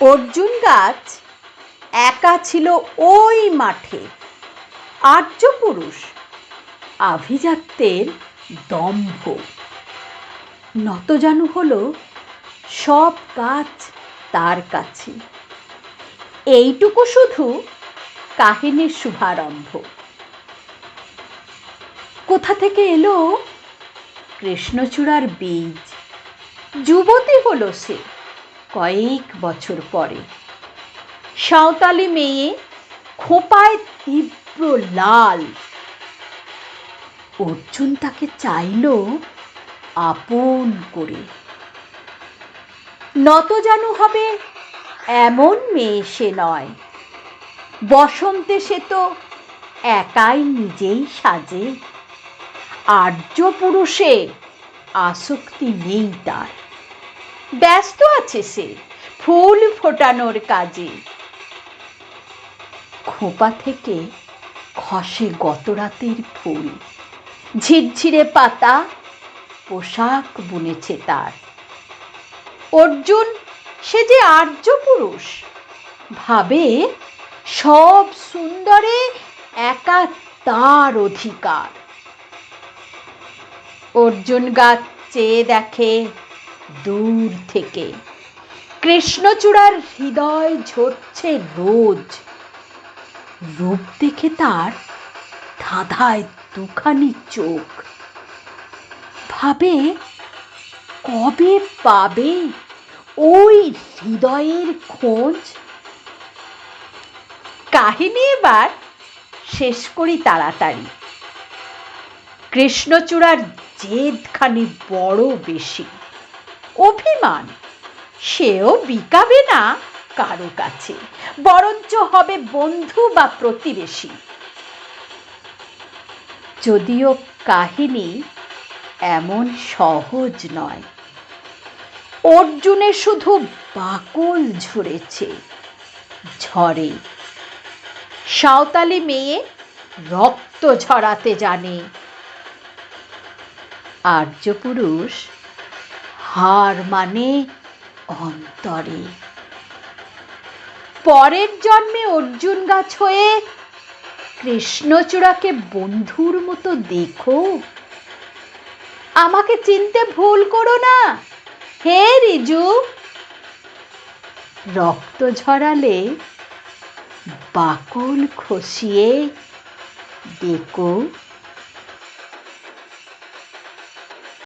অর্জুন গাছ একা ছিল ওই মাঠে। আর্য পুরুষ আভিজাত্যের দম্ভ। নতজানু হলো সব কাজ তার কাছে। এইটুকু শুধু কাহিনীর শুভারম্ভ। কোথা থেকে এলো কৃষ্ণচূড়ার বীজ? যুবতী হলো সে। কয়েক বছর পরে সাঁওতালি মেয়ে খোপায় তীব্র লাল। অর্জুন তাকে চাইল আপন করে। নতজানু হবে এমন মেয়ে সে নয়। বসন্তে সে তো একাই নিজেই সাজে। আর্য পুরুষে আসক্তি নেই তার। ব্যস্ত আছে সে ফুল ফোটানোর কাজে। খোপা থেকে খসে গত রাতের ফুল। ঝিরঝিরে পাতা পোশাক বুনেছে তার। অর্জুন, সে যে আর্য পুরুষ। ভাবে সব সুন্দরে একা তার অধিকার। অর্জুন গাছ চেয়ে দেখে দূর থেকে। কৃষ্ণচূড়ার হৃদয় ঝরছে রোজ। রূপ দেখে তার ধাঁধায় দুখানি চোখ। ভাবে, কবে পাবে ওই হৃদয়ের খোঁজ? কাহিনী এবার শেষ করি তাড়াতাড়ি। কৃষ্ণচূড়ার জেদখানি বড় বেশি। অভিমান। সেও বিকাবে না কারও কাছে, বরঞ্চ হবে বন্ধু বা প্রতিবেশী। যদিও কাহিনী এমন সহজ নয়, অর্জুনে শুধু বাকল ঝরেছে ঝরে সাঁওতালি মেয়ে রক্ত ঝরাতে জানে। আর্য পুরুষ হার মানে অন্তরে। পরের জন্মে অর্জুন গাছ হয়ে কৃষ্ণচূড়াকে বন্ধুর মতো দেখো। আমাকে চিনতে ভুল করো না। হে রিজু। রক্ত ঝরালে বাকল খসিয়ে ডেকো